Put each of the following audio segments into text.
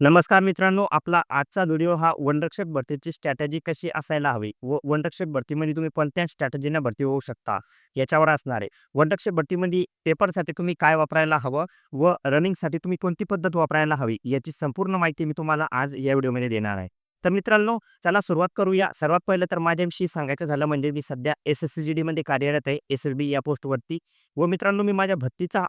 नमस्कार मित्रांनो आपला आजचा व्हिडिओ हा वनरक्षक भरतीची स्ट्रॅटेजी कशी असायला हवी व वनरक्षक भरतीमध्ये तुम्ही कोणत्या स्ट्रॅटेजीने भरती होऊ शकता याच्यावर असणार आहे. वनरक्षक भरतीमध्ये पेपरसाठी तुम्ही काय वापरायला हवं व रनिंगसाठी तुम्ही कोणती पद्धत वापरायला हवी याची संपूर्ण माहिती मी तुम्हाला आज या व्हिडिओमध्ये देणार आहे. तर मित्रांनो चला सुरुवात करूया. सर्वात पहिलं तर माझ्याविषयी सांगायचं झालं म्हणजे मी सध्या एस एस सी जी डीमध्ये कार्यरत आहे एस एस बी या पोस्टवरती व मित्रांनो मी माझ्या भरतीचा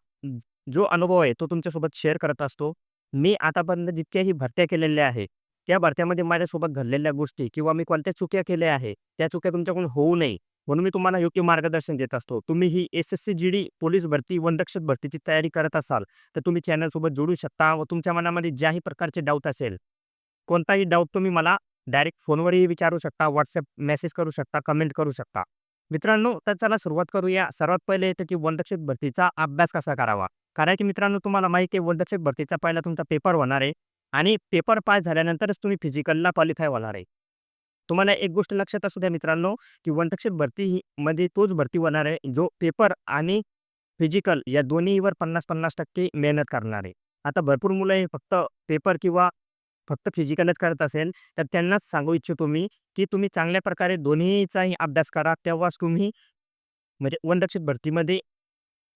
जो अनुभव आहे तो तुमच्यासोबत शेअर करत असतो. मी आतापर्यंत जितक्याही भरत्या केलेल्या आहे त्या भरत्यामध्ये माझ्यासोबत घडलेल्या गोष्टी किंवा मी कोणत्या चुक्या केल्या आहे त्या चुक्या तुमच्याकडून होऊ नये म्हणून मी तुम्हाला योग्य मार्गदर्शन देत असतो. तुम्ही ही S S C G D police भरती वनरक्षक भरतीची तयारी करत असाल तर तुम्ही चॅनलसोबत जोडू शकता व तुमच्या मनामध्ये ज्याही प्रकारचे डाऊट असेल कोणताही डाऊट तुम्ही मला डायरेक्ट फोनवरही विचारू शकता व्हॉट्सअप मेसेज करू शकता कमेंट करू शकता. मित्रांनो तर चला सुरुवात करूया. सर्वात पहिले येतं की वनरक्षक भरतीचा अभ्यास कसा करावा? कारण की मित्रांनो तुम्हाला माहिती आहे वनरक्षक भरतीचा पहिला तुमचा पेपर होणार आहे आणि पेपर पास झाल्यानंतरच तुम्ही फिजिकलला क्वालिफाय होणार आहे. तुम्हाला एक गोष्ट लक्षात असू द्या मित्रांनो की वनरक्षक भरती ही मध्ये तोच भरती होणार आहे जो पेपर आणि फिजिकल या दोन्हीवर पन्नास पन्नास टक्के मेहनत करणार आहे. आता भरपूर मुलं हे फक्त पेपर किंवा फक्त फिजिकलच करत असेल तर त्यांनाच सांगू इच्छितो मी की तुम्ही चांगल्या प्रकारे दोन्हीचाही अभ्यास करा तेव्हाच तुम्ही म्हणजे वनरक्षक भरतीमध्ये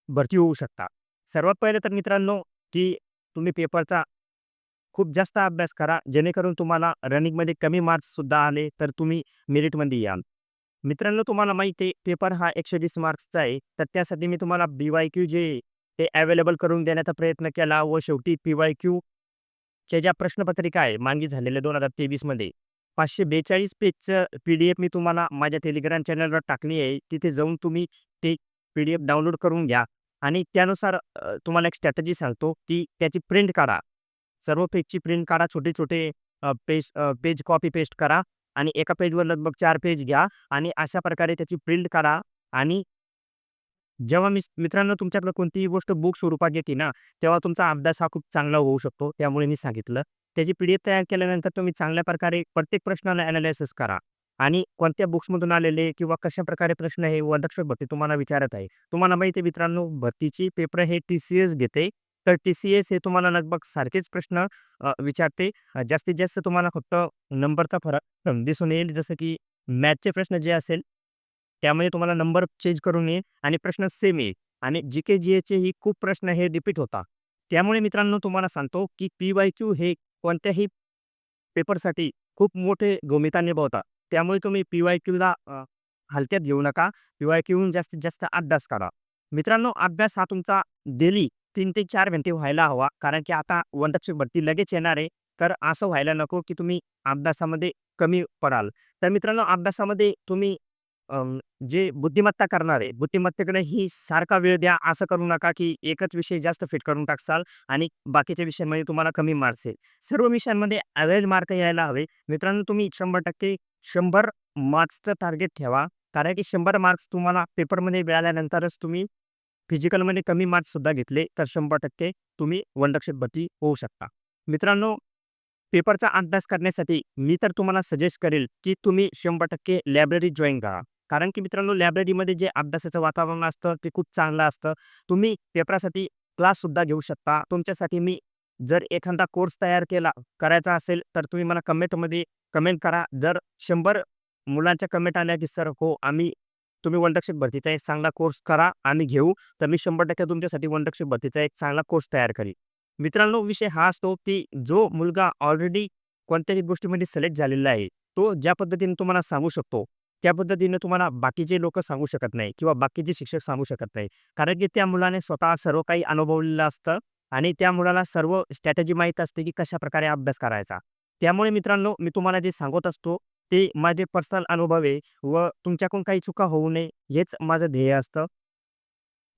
भरती होऊ शकता. सर्वात पहिले तर मित्रांनो की तुम्ही पेपरचा खूप जास्त अभ्यास करा जेणेकरून तुम्हाला रनिंगमध्ये कमी मार्क्ससुद्धा आले तर तुम्ही मेरिटमध्ये याल. मित्रांनो तुम्हाला माहिती आहे पेपर हा एकशे वीस मार्क्सचा आहे तर त्यासाठी मी तुम्हाला बी वाय क्यू जे ते अवेलेबल करून देण्याचा प्रयत्न केला व शेवटी पी वाय क्यूच्या ज्या प्रश्नपत्रिका आहे मागे झालेल्या दोन हजार तेवीसमध्ये पाचशे बेचाळीस पेजचं पी डी एफ मी तुम्हाला माझ्या टेलिग्राम चॅनलवर टाकली आहे तिथे जाऊन तुम्ही ते पी डी एफ डाउनलोड करून घ्या. आणि त्यानुसार तुम्हाला एक स्ट्रॅटेजी सांगतो की त्याची प्रिंट काढा. सर्व पेजची प्रिंट काढा छोटे छोटे पेज पेज कॉपी पेस्ट करा आणि एका पेजवर लगभग चार पेज घ्या आणि अशा प्रकारे त्याची प्रिंट काढा आणि जेव्हा मी मित्रांनो तुमच्याकडे कोणतीही गोष्ट बुक स्वरूपात येते ना तेव्हा तुमचा अभ्यास हा खूप चांगला होऊ शकतो. त्यामुळे मी सांगितलं. त्याची पी डी एफ तयार केल्यानंतर तुम्ही चांगल्या प्रकारे प्रत्येक प्रश्नाला ॲनालायसिस करा. आणि कोणत्या बुक्समधून आलेले किंवा कशा प्रकारे प्रश्न हे वनरक्षक भरती तुम्हाला विचारत आहे. तुम्हाला माहिती आहे मित्रांनो भरतीची पेपर हे टी सी एस घेते. तर टी सी एस हे तुम्हाला लगभग सारखेच प्रश्न विचारते. जास्तीत जास्त तुम्हाला फक्त नंबरचा फरक दिसून येईल. जसं की मॅथचे प्रश्न जे असेल त्यामध्ये तुम्हाला नंबर चेंज करून येईल आणि प्रश्न सेम येईल. आणि जी के जी एचे ही खूप प्रश्न हे रिपीट होता त्यामुळे मित्रांनो तुम्हाला सांगतो की पी वाय क्यू हे कोणत्याही पेपरसाठी खूप मोठे भूमिका निभावतात. त्यामुळे तुम्ही पी वाय क्यूला हलक्यात घेऊ नका. पी वाय क्यूहून जास्तीत जास्त अभ्यास करा. मित्रांनो अभ्यास हा तुमचा डेली तीन ते चार घंटे व्हायला हवा. कारण की आता वनरक्षक भरती लगेच येणार आहे. तर असं व्हायला नको की तुम्ही अभ्यासामध्ये कमी पडाल. तर मित्रांनो अभ्यासामध्ये तुम्ही जे बुद्धिमत्ता करणार आहे बुद्धिमत्तेकडे ही सारखा वेळ द्या. असं करू नका की एकच विषय जास्त फिट करून टाकसाल आणि बाकीच्या विषयांमध्ये तुम्हाला कमी मार्क्स येईल. सर्व विषयांमध्ये ॲव्हरेज मार्क यायला हवे. मित्रांनो तुम्ही शंभर टक्के शंभर मार्क्सचं टार्गेट ठेवा. कारण की शंभर मार्क्स तुम्हाला पेपरमध्ये मिळाल्यानंतरच तुम्ही फिजिकलमध्ये कमी मार्क्ससुद्धा घेतले तर शंभर टक्के तुम्ही वनरक्षक भरती होऊ शकता. मित्रांनो पेपरचा अभ्यास करण्यासाठी मी तर तुम्हाला सजेस्ट करेल की तुम्ही शंभर टक्के लायब्ररी जॉईन करा. कारण की मित्रांनो लायब्ररीमध्ये जे अभ्यासाचं वातावरण असतं ते खूप चांगलं असतं. तुम्ही पेपरासाठी क्लाससुद्धा घेऊ शकता. तुमच्यासाठी मी जर एखादा कोर्स तयार केला करायचा असेल तर तुम्ही मला कमेंटमध्ये कमेंट करा. जर शंभर मुलांच्या कमेंट आल्या की सर हो आम्ही तुम्ही वनरक्षक भरतीचा एक चांगला कोर्स करा आणि घेऊ तर मी शंभर टक्के तुमच्यासाठी वनरक्षक भरतीचा एक चांगला कोर्स तयार करीन. मित्रांनो विषय हा असतो की जो मुलगा ऑलरेडी कोणत्याही गोष्टीमध्ये सिलेक्ट झालेला आहे तो ज्या पद्धतीने तुम्हाला सांगू शकतो त्या पद्धतीने तुम्हाला बाकीचे लोक सांगू शकत नाही किंवा बाकीचे शिक्षक सांगू शकत नाही. कारण की त्या मुलाने स्वतः सर्व काही अनुभवलेलं असतं. आणि त्या मुलाला सर्व स्ट्रॅटेजी माहीत असते की कशा प्रकारे अभ्यास करायचा. त्यामुळे मित्रांनो मी तुम्हाला जे सांगत असतो ते माझे पर्सनल अनुभव आहे व तुमच्याकडून काही चुका होऊ नये हेच माझं ध्येय असतं.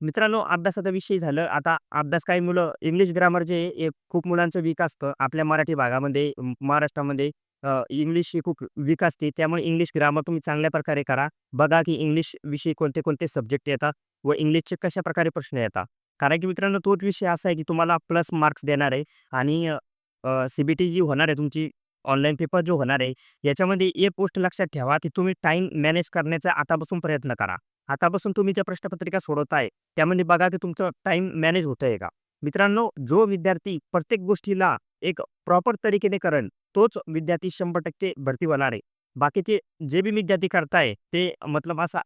मित्रांनो अभ्यासाचा विषय झालं. आता अभ्यास काही मुलं इंग्लिश ग्रामर जे आहे, हे खूप मुलांचं वीक असतं. आपल्या मराठी भागामध्ये महाराष्ट्रामध्ये इंग्लिश ही खूप वीक असते. त्यामुळे इंग्लिश ग्रामर तुम्ही चांगल्या प्रकारे करा. बघा की इंग्लिश विषयी कोणते कोणते सब्जेक्ट येतात व इंग्लिशचे कशा प्रकारे प्रश्न येतात. कारण की मित्रांनो तोच विषय असा आहे की तुम्हाला प्लस मार्क्स देणार आहे आणि सी बी टी जी होणार आहे तुमची ऑनलाईन पेपर जो होणार आहे याच्यामध्ये एक गोष्ट लक्षात ठेवा की तुम्ही टाईम मॅनेज करण्याचा आतापासून प्रयत्न करा. आतापासून तुम्ही ज्या प्रश्नपत्रिका सोडवताय त्यामध्ये बघा की तुमचं टाईम मॅनेज होतं आहे का? मित्रांनो जो विद्यार्थी प्रत्येक गोष्टीला एक प्रॉपर तरीकेने करण तोच विद्यार्थी शंभर टक्के भरती होणार आहे. बाकीचे जे बी विद्यार्थी करताय ते मतलब असा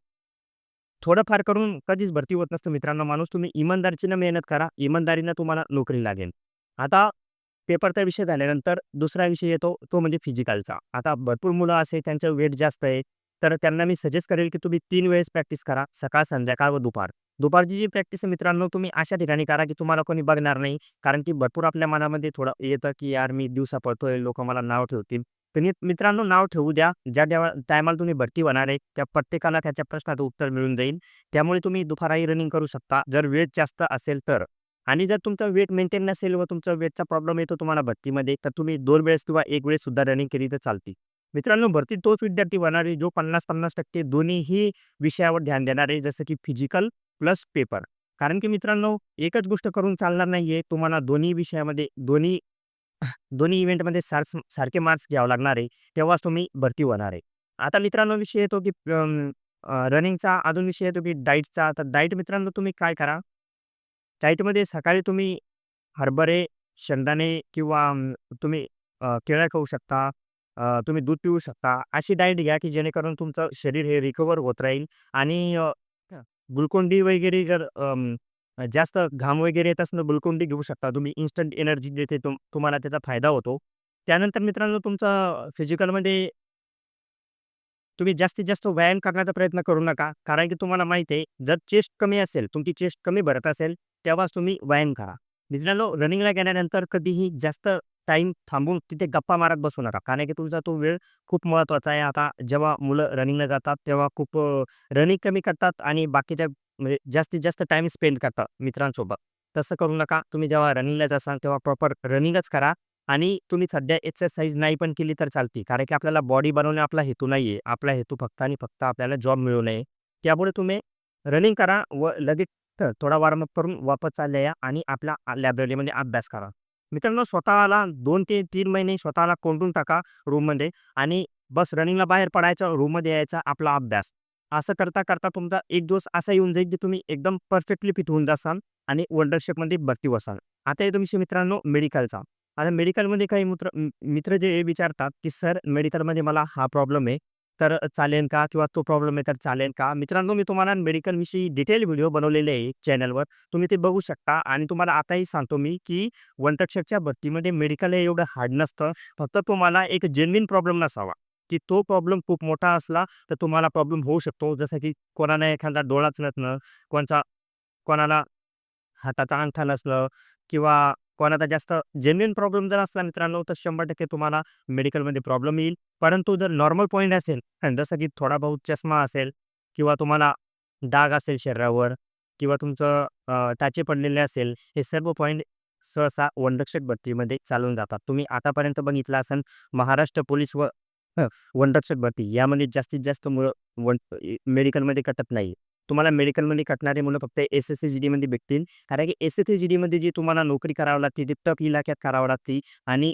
थोडंफार करून कधीच भरती होत नसतं मित्रांनो माणूस. तुम्ही इमानदारीनं मेहनत करा इमानदारीनं तुम्हाला नोकरी लागेल. आता पेपरचा विषय झाल्यानंतर दुसरा विषय येतो तो म्हणजे फिजिकलचा. आता भरपूर मुलं असे त्यांचं वेट जास्त आहे तर त्यांना मी सजेस्ट करेल की तुम्ही तीन वेळेस प्रॅक्टिस करा सकाळ संध्याकाळ व दुपार. दुपारची जी प्रॅक्टिस आहे मित्रांनो तुम्ही अशा ठिकाणी करा की तुम्हाला कोणी बघणार नाही कारण की भरपूर आपल्या मनामध्ये थोडं येतं की यार मी दिवसा पळतोय लोक मला नाव ठेवतील. तर मित्रांनो नाव ठेवू द्या. ज्या टायमाला तुम्ही भरती होणार आहे त्या प्रत्येकाला त्याच्या प्रश्नाचं उत्तर मिळून जाईल. त्यामुळे तुम्ही दुपाराही रनिंग करू शकता जर वेट जास्त असेल तर. आणि जर तुमचं वेट मेंटेन नसेल व तुमचा वेटचा प्रॉब्लेम येतो तुम्हाला भरतीमध्ये तर तुम्ही दोन वेळेस किंवा एक वेळेस सुद्धा रनिंग केली तर चालते मित्रांनो भरती तोच विद्यार्थी होणार आहे जो पन्नास पन्नास टक्के दोन्हीही विषयावर ध्यान देणार आहे जसं की फिजिकल प्लस पेपर. कारण की मित्रांनो एकच गोष्ट करून चालणार नाही आहे तुम्हाला दोन्ही विषयामध्ये दोन्ही दोन्ही इव्हेंटमध्ये सार सारखे मार्क्स घ्यावं लागणार आहे तेव्हाच तुम्ही भरती होणार आहे. आता मित्रांनो विषय येतो की रनिंगचा अजून विषय येतो की डाईटचा. तर डाईट मित्रांनो तुम्ही काय करा? डाईटमध्ये सकाळी तुम्ही हरभरे शेंगदाणे किंवा तुम्ही केळ्या केळं खाऊ शकता तुम्ही दूध पिऊ शकता. अशी डाईट घ्या की जेणेकरून तुमचं शरीर हे रिकवर होत राहील आणि ग्लुकोन-डी वगैरे जर जास्त घाम वगैरे येत असणं तर ग्लुकोन-डी घेऊ शकता. तुम्ही इन्स्टंट एनर्जी देते तुम तुम्हाला त्याचा फायदा होतो. त्यानंतर मित्रांनो तुमचा फिजिकलमध्ये तुम्ही जास्तीत जास्त व्यायाम करण्याचा प्रयत्न करू नका. कारण की तुम्हाला माहिती आहे जर चेस्ट कमी असेल तुमची चेस्ट कमी भरत असेल तेव्हाच तुम्ही व्यायाम करा. मित्रांनो रनिंगला गेल्यानंतर कधीही जास्त टाईम थांबून तिथे गप्पा मारत बसू नका. कारण की तुमचा तो वेळ खूप महत्त्वाचा आहे. आता जेव्हा मुलं रनिंगला जातात तेव्हा खूप रनिंग कमी करतात आणि बाकीच्या म्हणजे जास्तीत जास्त टाईम स्पेंड करता मित्रांसोबत. तसं करू नका. तुम्ही जेव्हा रनिंगला जासाल तेव्हा प्रॉपर रनिंगच करा. आणि तुम्ही सध्या एक्सरसाइज नाही पण केली तर चालते कारण की आपल्याला बॉडी बनवणे आपला हेतू नाही आहे आपला हेतू फक्त आणि फक्त आपल्याला जॉब मिळू नये. त्यामुळे तुम्ही रनिंग करा व लगेच थोडा वॉर्मअप करून वापस चालले या आणि आपल्या लायब्ररीमध्ये अभ्यास करा. मित्रांनो स्वतःला दोन ते तीन महिने स्वतःला कोंडून टाका रूममध्ये आणि बस रनिंगला बाहेर पडायचं रूममध्ये यायचा आपला अभ्यास. असं करता करता तुमचा एक दिवस असा येऊन जाईल की तुम्ही एकदम परफेक्टली फिट होऊन जासाल आणि वंडरशिपमध्ये भरती बसाल आता येतो तुमचे मित्रांनो मेडिकलचा. आता मेडिकलमध्ये काही मित्र मित्र जे हे विचारतात की सर मेडिकलमध्ये मला हा प्रॉब्लेम आहे तर चालेल का? किंवा तो प्रॉब्लेम आहे तर चालेल का? मित्रांनो मी तुम्हाला मेडिकलविषयी डिटेल व्हिडिओ बनवलेले आहे चॅनलवर. तुम्ही ते बघू शकता आणि तुम्हाला आताही सांगतो मी की वनरक्षकच्या भरतीमध्ये मेडिकल हे एवढं हार्ड नसतं. फक्त तुम्हाला एक जेन्युन प्रॉब्लेम नसावा. की तो प्रॉब्लेम खूप मोठा असला तर तुम्हाला प्रॉब्लेम होऊ शकतो. जसं की कोणाला एखादा डोळाच नसणं कोणचा कोणाला हाताचा अंगठा नसलं किंवा कोणाचा जास्त जेन्युन प्रॉब्लेम जर असला मित्रांनो तर शंभर टक्के तुम्हाला मेडिकलमध्ये प्रॉब्लेम येईल. परंतु जर नॉर्मल पॉईंट असेल जसं की थोडा बहुत चष्मा असेल किंवा तुम्हाला डाग असेल शरीरावर किंवा तुमचं टाचे पडलेले असेल हे सर्व पॉईंट सहसा वनरक्षक भरतीमध्ये चालून जातात. तुम्ही आतापर्यंत बघितलं असेल महाराष्ट्र पोलीस व वन वनरक्षक भरती. यामध्ये जास्तीत जास्त मुलं वन मेडिकलमध्ये कटत नाही तुम्हाला मेडिकलमध्ये कटणारे मुलं फक्त एस एस सी जी डीमध्ये भेटतील. कारण की एस एस सी जी डीमध्ये जी तुम्हाला नोकरी करावी लागते ती टफ इलाक्यात करावं लागते आणि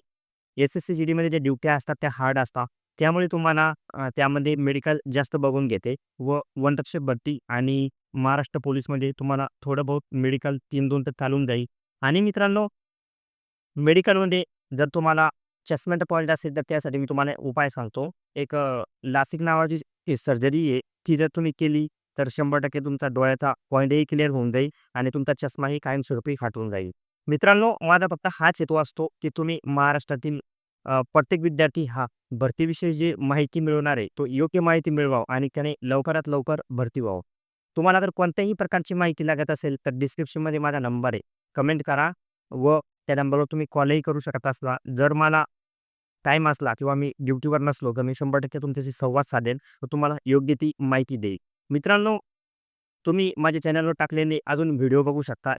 एस एस सी जी डीमध्ये ज्या ड्युट्या असतात त्या हार्ड असतात. त्यामुळे तुम्हाला त्यामध्ये मेडिकल जास्त बघून घेते व वनरक्षक भरती आणि महाराष्ट्र पोलीसमध्ये तुम्हाला थोडं बहुत मेडिकल तीन दोन तर चालून जाईल. आणि मित्रांनो मेडिकलमध्ये जर तुम्हाला चष्म्याचा पॉईंट असेल तर त्यासाठी मी तुम्हाला उपाय सांगतो. एक लासिक नावाची सर्जरी आहे ती जर तुम्ही केली तर शंभर टक्के तुमचा डोळ्याचा पॉईंटही क्लिअर होऊन जाईल आणि तुमचा चष्माही कायमस्वरूपी हटून जाईल. मित्रांनो माझा फक्त हाच हेतू असतो की तुम्ही महाराष्ट्रातील प्रत्येक विद्यार्थी हा भरतीविषयी जी माहिती मिळवणार आहे तो योग्य माहिती मिळवावं आणि त्याने लवकरात लवकर भरती व्हावं. तुम्हाला जर कोणत्याही प्रकारची माहिती लागत असेल तर डिस्क्रिप्शनमध्ये माझा नंबर आहे. कमेंट करा व त्या नंबरवर तुम्ही कॉलही करू शकत असला. जर मला टाईम असला किंवा मी ड्युटीवर नसलो तर मी शंभर टक्के तुमच्याशी संवाद साधेन व तुम्हाला योग्य ती माहिती देईल मित्रांनो तुम्ही माझ्या चॅनलवर टाकलेले अजून व्हिडिओ बघू शकता.